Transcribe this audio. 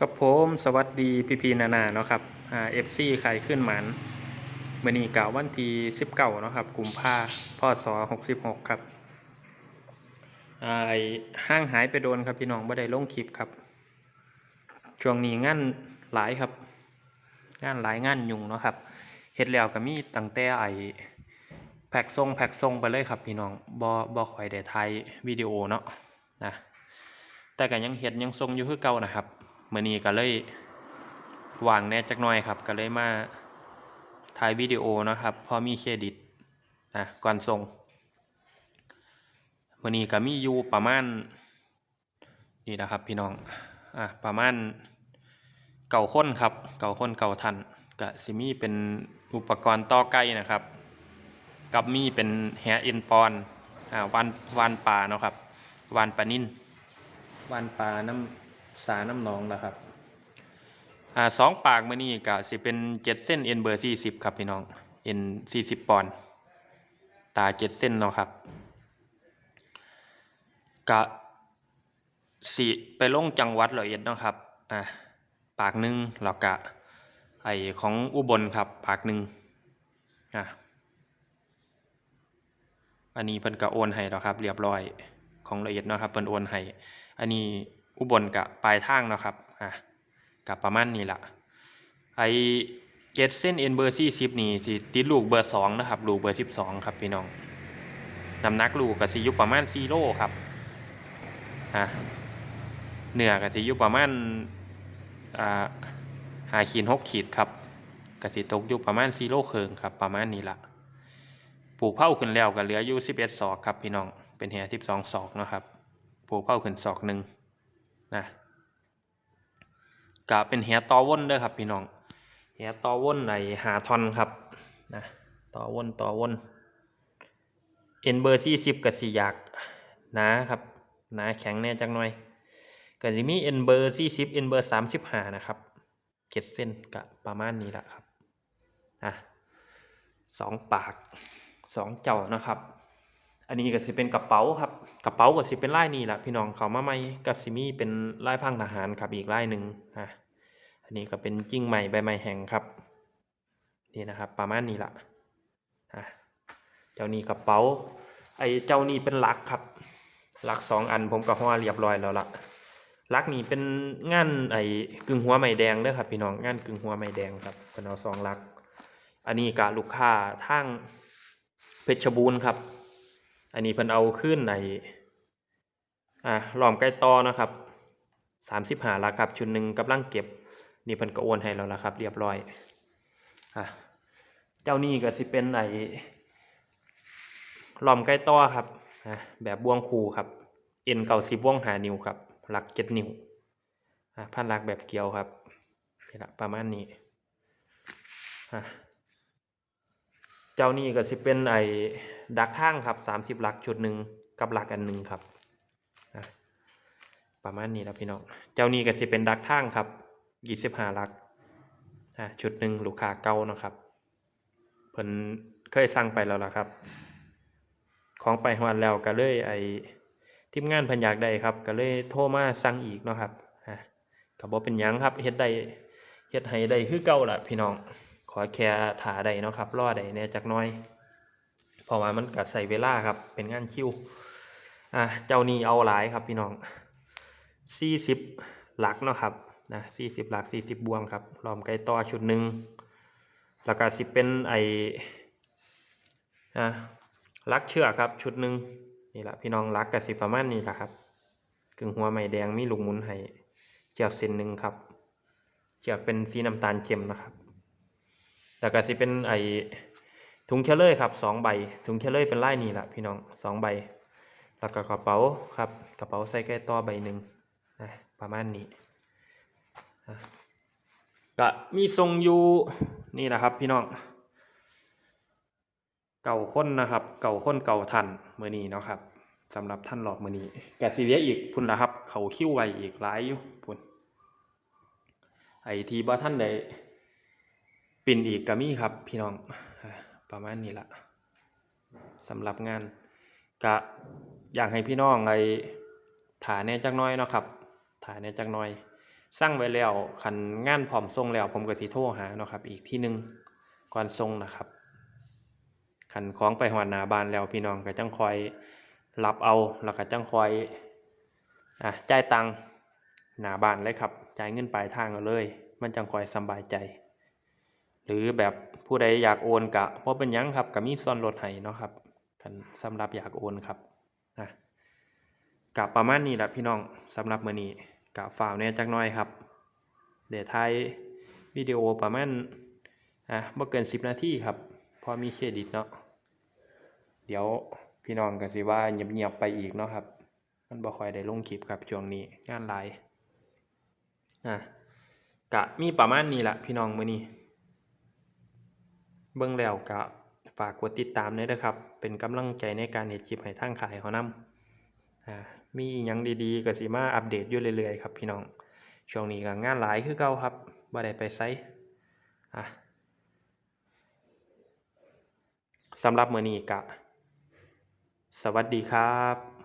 กับผมสวัสดีพี่พีนานาเนาะครับอ่าเอฟซีใครขึ้นหมันมื่อนี้กล่าววันที่สิบเก้าเนาะครับกลุ่มภาพศหกสิบหกครับอ่าไอ้ห้างหายไปโดนครับพี่น้องไม่ได้ลงคลิปครับ ช่วงนี้งานหลายครับ งานหลายงานยุ่งเนาะครับเฮ็ดแล้วก็มีตั้งแต่ไอแพ็กทรงแพ็กทรงไปเลยครับพี่น้องบ่บ่ค่อยได้ถ่ายวิดีโอเนาะนะแต่ก็ยังเฮ็ดยังทรงอยู่คือเก่านะครับ มื้อนี้ก็เลยวางแน่จักหน่อยครับ ก็เลยมาถ่ายวิดีโอนะครับ พอมีเครดิตนะก่อนส่งมื้อนี้ก็มีอยู่ประมาณนี่นะครับพี่น้องอะประมาณเก่าค้นครับ เก่าค้นเก่าทันกะสิมีเป็นอุปกรณ์ต่อไก่นะครับ กับมีเป็นแหเอ็นปอนอ่าวานวานปลาเนาะครับวานปลานิ่นวานปลาน้ำ สาน้ำหนองนะครับอ่าสองปากมื่อนี้กะสิเป็นเจ็ดเส้นเอ็นเบอร์สี่สิบครับพี่น้องเอ็นสี่สิบปอนด์ตาเจ็ดเส้นเนาะครับกะสิไปลงจังหวัดร้อยเอ็ดเนาะครับอ่าปากหนึ่งแล้วก็ไอของอุบลครับปากหนึ่งอะอันนี้เพิ่นก็โอนให้แล้วครับ เรียบร้อยของละเอียดเนาะครับเพิ่นโอนให้อันนี้ อุบลกับปลายทางเนาะครับอะกับประมาณนี้ละไอเจ็ดเส้นเอ็นเบอร์สี่สิบนี่สิติดลูกเบอร์สองนะครับลูกเบอร์สิบสองครับพี่น้องน้ำหนักลูกก็สิยู่ประมาณซีโร่ครับอะเนื้อก็สิยู่ประมาณอ่าหาขีดหกขีดครับกสิตกอยู่ประมาณซีโร่เคิงครับประมาณนี้ละปลูกเผาขึ้นแล้วก็เหลืออยู่สิบเอ็ดศอกครับพี่น้องเป็นแห่สิบสองศอกนะครับปลูกเผาขึ้นศอกหนึ่ง นะก็เป็นแห่ตอว่นเด้อครับพี่น้องแห่ตอว่นในหาทอนครับนะตอว่นตอว่นเอ็นเบอร์สี่สิบกับสี่อยากหนาครับหนาแข็งแน่จังหน่อยก็จะมีเอ็นเบอร์สี่สิบเอ็นเบอร์สามสิบห้านะครับเจ็ดเส้นก็ประมาณนี้แหละครับอะสองปากสองเจ้านะครับ อันนี้ก็สิเป็นกระเป๋าครับ กระเป๋าก็สิเป็นลายนี้แหละพี่น้องเขามาใหม่กับสิมีเป็นลายพังทหารครับอีกลายหนึ่งอะอันนี้ก็เป็นจิ้งใหม่ใบใหม่แห้งครับ นี่นะครับประมาณนี้ละอะเจ้านี้กระเป๋า ไอ้เจ้านี้เป็นลักครับลักสองอันผมก็ห่อเรียบร้อยแล้วละลักนี่เป็นงานไอ้กึ่งหัวไม้แดงเด้อครับพี่น้องงานกึ่งหัวไม้แดงครับเป็นเอาสองลัก อันนี้กะลูกค้าทางเพชรบูรณ์ครับ อันนี้เพิ่นเอาขึ้นในอ่าหลอมไก่ตอนะครับสามสิบหาลักครับชุดหนึ่งกำลังเก็บ นี่เพิ่นก็โอนให้แล้วละครับ เรียบร้อยอะเจ้านี่ก็สิเป็นไอ้หลอมไก่ตอครับอะแบบบ่วงคูครับเอ็นเก่าสิบวงหานิ้วครับ หลักเจ็ดนิ้วอะพันหลักแบบเกลียวครับนี่ละประมาณนี้อะ เจ้านี่ก็สิเป็นไอ้ดักทางครับสามสิบหลักชุดหนึ่งกับหลักอันหนึ่งครับอะประมาณนี้แล้วพี่น้องเจ้านี่ก็สิเป็นดักทางครับยี่สิบห้าหลักอะชุดหนึ่งลูกค้าเก่านะครับเพิ่นเคยสั่งไปแล้วล่ะครับ ของไปฮอดแล้วก็เลยไอ้ทีมงานเพิ่นอยากได้ครับ ก็เลยโทรมาสั่งอีกเนาะครับฮะก็บ่เป็นหยังครับเฮ็ดได้เฮ็ดให้ได้คือเก่าล่ะพี่น้อง ขอแค่ถาได้เนาะครับรอได้แหน่จักน่อยเพราะว่ามันก็ใส่เวลาครับเป็นงานคิวอะเจ้านี้เอาหลายครับพี่น้อง40หลักเนาะครับนะ40หลัก40บบวงครับล้อมไก่ต่อชุดหนึ่งแล้วก็สิเป็นไออะลักเชือกครับชุดหนึ่งนี่แหละพี่น้องรักกับสิประมาณนี้แหละครับกึ่งหัวไม้แดงมีลูกหมุนให้เจียบเส้นหนึ่งครับเจียบเป็นสีน้ำตาลเข้มนะครับ แล้วก็สิเป็นไอถุงเคลเลอร์ครับสองใบ ถุงเคลเลอร์เป็นลายนี่แหละพี่น้องสองใบ แล้วก็กระเป๋าครับกระเป๋าใส่แก้ต่อใบหนึ่งนะประมาณนี้ก็มีทรงอยู่นี่แหละครับพี่น้อง เก่าค้นนะครับ เก่าค้นเก่าทันเมื่อนี้เนาะครับสำหรับท่านหลอกมื่อนี้แกซีเรียอีกพุ่นละครับ เขาคิ้วไวอีกหลายอยู่พุ่นไอทีบ่ท่านได ปิ่นอีกก็มีครับ พี่น้องประมาณนี้ละสำหรับงานกะอยากให้พี่น้องไอถ่าแน่จักน้อยเนาะครับถ่าแน่จักน้อยสั่งไว้แล้วคันงานพร้อมส่งแล้ว ผมก็สิโทรหาเนาะครับ อีกที่หนึงก่อนส่งนะครับคันของไปฮอดหน้าบานแล้วพี่น้องก็จังคอยรับเอาแล้วก็จังคอยอะจ่ายตังหนาบานเลยครับจ่ายเงินปลายทางเอาเลย มันจังคอยสบายใจ หรือแบบผู้ใดอยากโอนกะบ่เป็นยังครับก็มีส่วนลดให้เนาะครับคันสำหรับอยากโอนครับนะกะประมาณนี้แหละพี่น้องสำหรับมือนี้กะฝ่ากแหน่จักน่อยครับ เดี๋ยวถ่ายวิดีโอประมาณอะบ่เกิน 10 นาทีครับ พอมีเครดิตเนาะเดี๋ยวพี่น้องก็สิว่าเงียบๆไปอีกเนาะครับ มันบ่ค่อยได้ลงคลิปครับช่วงนี้งานหลายอะกะมีประมาณนี้ละพี่น้องมือนี้ เบิ่งแล้วก็ฝากกดติดตามด้วยนะครับ เป็นกำลังใจในการเฮ็ดคลิปให้ทางขายเขานำอ่ามีอิหยังดีๆก็สิมาอัปเดตอยู่เรื่อยๆครับพี่น้อง ช่วงนี้ก็งานหลายคือเก่าครับบ่ได้ไปไสอะสำหรับมื้อนี้ก็สวัสดีครับ